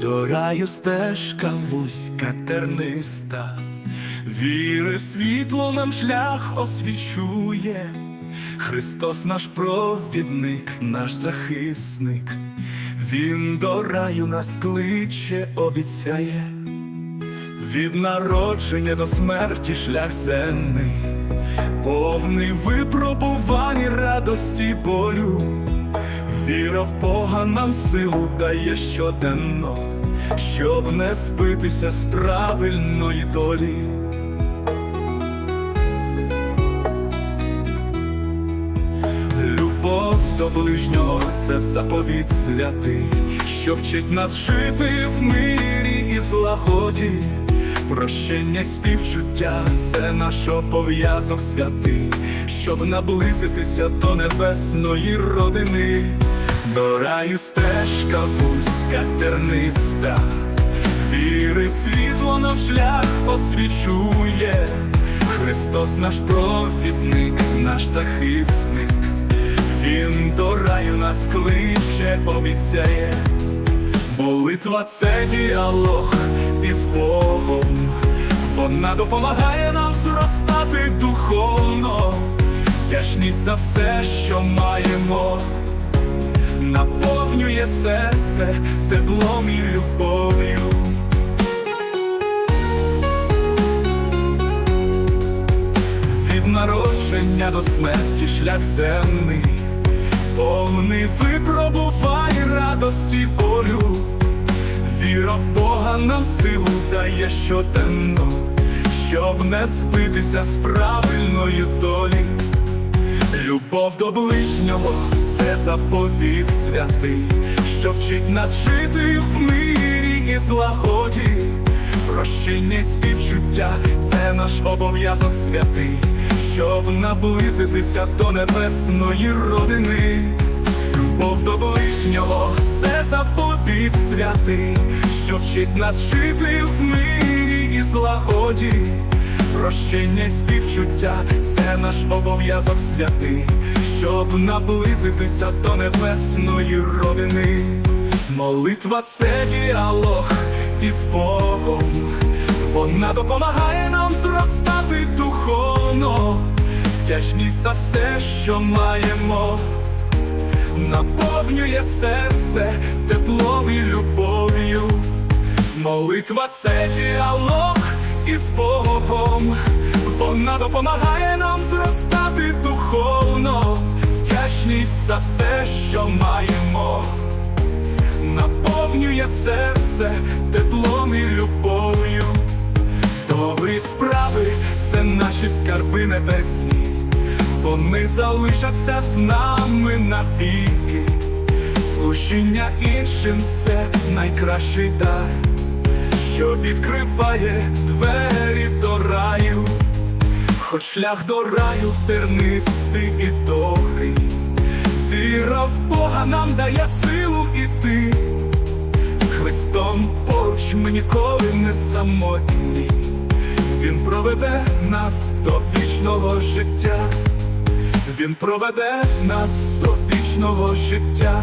До раю стежка вузька терниста, віри світло нам шлях освічує, Христос наш провідник, наш захисник, Він до раю нас кличе, обіцяє, від народження до смерті шлях земний, повний випробувань радості болю. Віра в Бога нам силу дає щоденно, щоб не збитися з правильної долі. Любов до ближнього це заповіт святий, що вчить нас жити в мирі і злагоді. Прощення й співчуття це наш обов'язок святий, щоб наблизитися до небесної родини, до раю стежка вузька терниста, віри світло нам шлях освічує, Христос наш провідник, наш захисник, Він до раю нас кличе, обіцяє. Молитва це діалог із Богом, вона допомагає нам зростати духовно, вдячність за все, що маємо, наповнює серце теплом і любов'ю. Від народження до смерті шлях земний, повний випробувань радості болю. Віра в Бога нам силу дає щоденно, щоб не збитися з правильної долі. Любов до ближнього це заповіт святий, що вчить нас жити в мирі і злагоді. Прощення й співчуття це наш обов'язок святий, щоб наблизитися до небесної родини. Любов до ближнього це заповіт святий, що вчить нас жити в мирі і злагоді. Прощення й співчуття наш обов'язок святий, щоб наблизитися до небесної родини. Молитва це діалог із Богом, вона допомагає нам зростати духовно, вдячність за все, що маємо наповнює серце теплом і любов'ю. Молитва це діалог із Богом, вона допомагає нам зростати духовно, вдячність за все, що маємо, наповнює серце теплом і любов'ю. Добрі справи це наші скарби небесні вони залишаться з нами навіки. Служіння іншим це найкращий дар, що відкриває двері до раю, хоч шлях до раю тернистий і довгий. Віра в Бога нам дає силу іти. З Христом поруч ми ніколи не самотні. Він проведе нас до вічного життя. Він проведе нас до вічного життя.